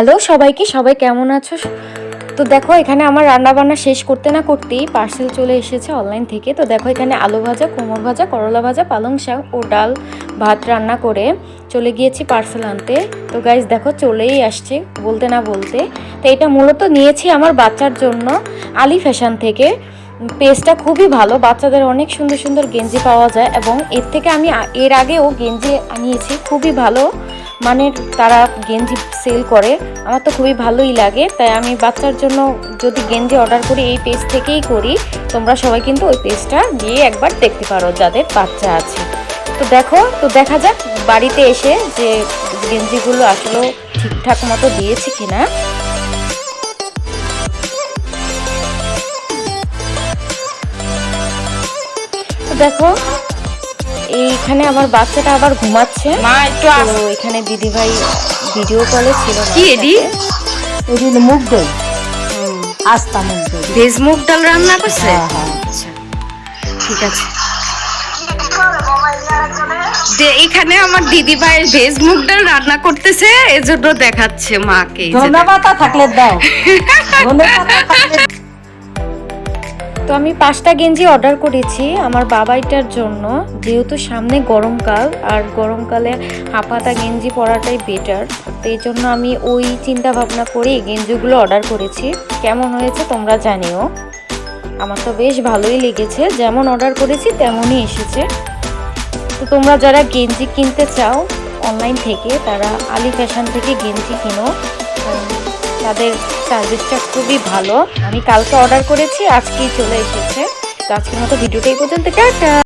Hello, সবাইকে? সবাই কেমন আছো? তো দেখো, এখানে আমার রান্না বান্না শেষ করতে না করতেই পার্সেল চলে এসেছে অনলাইন থেকে। তো দেখো, এখানে আলু ভাজা কোমর ভাজা, করলা ভাজা, পালং শাক ও ডাল ভাত রান্না করে চলে গিয়েছি পার্সেল আনতে। তো গাইজ দেখো, চলেই আসছে, বলতে না বলতে। তো এটা মূলত নিয়েছি আমার বাচ্চার জন্য আলি ফ্যাশন থেকে। পেজটা খুবই ভালো, বাচ্চাদের অনেক সুন্দর সুন্দর গেঞ্জি পাওয়া যায় এবং এর থেকে আমি এর আগেও গেঞ্জি আনিয়েছি, খুবই ভালো। মানে তারা গেঞ্জি সেল করে, আমার তো খুবই ভালোই লাগে। তাই আমি বাচ্চার জন্য যদি গেঞ্জি অর্ডার করি, এই পেজ থেকেই করি। তোমরা সবাই কিন্তু ওই পেজটা গিয়ে একবার দেখতে পারো, যাদের বাচ্চা আছে। তো দেখো, তো দেখা যাক বাড়িতে এসে যে গেঞ্জিগুলো আসলেও ঠিকঠাক মতো দিয়েছি কিনা। দেখো এইখানে আমার বাচ্চাটা আবার ঘুমাচ্ছে। মা একটু তো এখানে দিদি ভাই ভিডিও কলে ছিল কি এডি? হলো মুগ দই আস্তা মুগ দই ভেজ মুগ ডাল রান্না করছে? হ্যাঁ হ্যাঁ। আচ্ছা ঠিক আছে। যে এখানে আমার দিদি ভাই ভেজ মুগ ডাল রান্না করতেছে এজন্য দেখাচ্ছে মাকে। এই যে ধনে পাতা থাকলে দাও। ধনে পাতা তো আমি পাঁচটা গেঞ্জি অর্ডার করেছি আমার বাবাইটার জন্য। যেহেতু সামনে গরমকাল আর গরমকালে হাফাতা গেঞ্জি পরাটাই বেটার তো এই জন্য আমি ওই চিন্তা ভাবনা করে এই গেঞ্জিগুলো অর্ডার করেছি। কেমন হয়েছে তোমরা জানিও। আমার তো বেশ ভালোই লেগেছে, যেমন অর্ডার করেছি তেমনই এসেছে। তো তোমরা যারা গেঞ্জি কিনতে চাও অনলাইন থেকে, তারা আলি ফ্যাশন থেকে গেঞ্জি কিনো। তাদের সার্ভিসটা খুবই ভালো। আমি কালকে অর্ডার করেছি, আজকেই চলে এসেছে। তো আজকের মতো ভিডিওটা এই পর্যন্ত, টাটা!